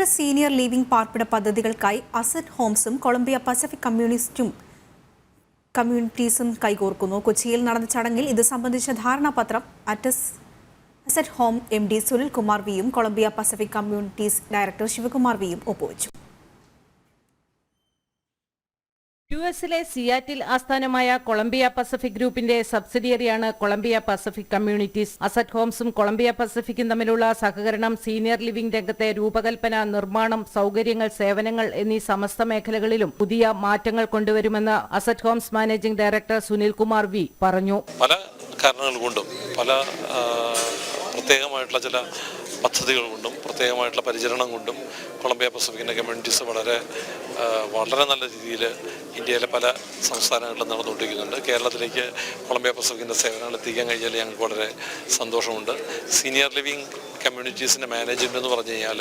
ആഡംബര senior living പാർപ്പിട പദ്ധതികൾക്കായി അസറ്റ് ഹോംസും കൊളംബിയ പസഫിക് കമ്മ്യൂണിസ്റ്റും കമ്മ്യൂണിറ്റീസും കൈകോർക്കുന്നു. കൊച്ചിയിൽ നടന്ന ചടങ്ങിൽ ഇത് സംബന്ധിച്ച ധാരണാപത്രം അറ്റസ് asset home M D Sunil Kumar വിയും Columbia Pacific Communities director Sivakumar വിയും ഒപ്പുവച്ചു. യു എസിലെ സിയാറ്റിൽ ആസ്ഥാനമായ കൊളംബിയ പസഫിക് ഗ്രൂപ്പിന്റെ സബ്സിഡിയറിയാണ് കൊളംബിയ പസഫിക് കമ്മ്യൂണിറ്റീസ്. അസറ്റ് ഹോംസും കൊളംബിയ പസഫിക്കും തമ്മിലുള്ള സഹകരണം സീനിയർ ലിവിംഗ് രംഗത്തെ രൂപകൽപ്പന നിർമ്മാണം സൌകര്യങ്ങൾ സേവനങ്ങൾ എന്നീ സമസ്ത മേഖലകളിലും പുതിയ മാറ്റങ്ങൾ കൊണ്ടുവരുമെന്ന് Asset Homes managing director Sunil Kumar V പറഞ്ഞു. പല കാരണങ്ങൾ കൊണ്ടും പല പ്രത്യേകമായിട്ടുള്ള ചില പദ്ധതികൾ കൊണ്ടും പ്രത്യേകമായിട്ടുള്ള പരിചരണം കൊണ്ടും കൊളംബിയ പസഫിക്കിന്റെ കമ്മ്യൂണിറ്റീസ് വളരെ വളരെ നല്ല രീതിയിൽ ഇന്ത്യയിലെ പല സംസ്ഥാനങ്ങളിലും നടന്നുകൊണ്ടിരിക്കുന്നുണ്ട്. കേരളത്തിലേക്ക് കൊളംബിയ പസഫിക്കിന്റെ സേവനങ്ങൾ എത്തിക്കാൻ കഴിഞ്ഞാൽ ഞങ്ങൾക്ക് വളരെ സന്തോഷമുണ്ട്. സീനിയർ ലിവിങ് കമ്മ്യൂണിറ്റീസിന്റെ മാനേജ്മെന്റ് എന്ന് പറഞ്ഞു കഴിഞ്ഞാൽ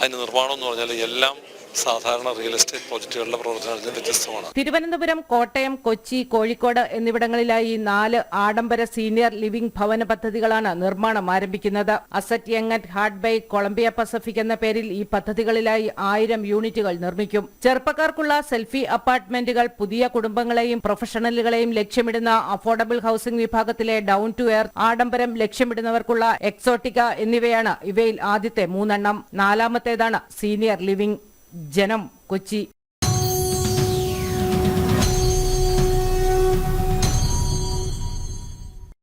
അതിന്റെ നിർമ്മാണം എന്ന് പറഞ്ഞാൽ എല്ലാം സാധാരണ റിയൽ എസ്റ്റേറ്റ് പ്രോജക്റ്റുകളുടെ പ്രവർത്തനത്തിൽ നിന്ന് വ്യത്യസ്തമാണ്. തിരുവനന്തപുരം കോട്ടയം കൊച്ചി കോഴിക്കോട് എന്നിവിടങ്ങളിലായി നാല് ആഡംബര സീനിയർ ലിവിംഗ് ഭവന പദ്ധതികളാണ് നിർമ്മാണം ആരംഭിക്കുന്നത്. Asset young at heart by Columbia Pacific എന്ന പേരിൽ ഈ പദ്ധതികളിലായി ആയിരം യൂണിറ്റുകൾ നിർമ്മിക്കും. ചെറുപ്പക്കാർക്കുള്ള സെൽഫി അപ്പാർട്ട്മെന്റുകൾ പുതിയ കുടുംബങ്ങളെയും പ്രൊഫഷണലുകളെയും ലക്ഷ്യമിടുന്ന അഫോർഡബിൾ ഹൌസിംഗ് വിഭാഗത്തിലെ ഡൗൺ ടു എയർ ആഡംബരം ലക്ഷ്യമിടുന്നവർക്കുള്ള എക്സോട്ടിക്ക എന്നിവയാണ് ഇവയിൽ ആദ്യത്തെ മൂന്നെണ്ണം. നാലാമത്തേതാണ് സീനിയർ ലിവിംഗ് ജനം കൊച്ചി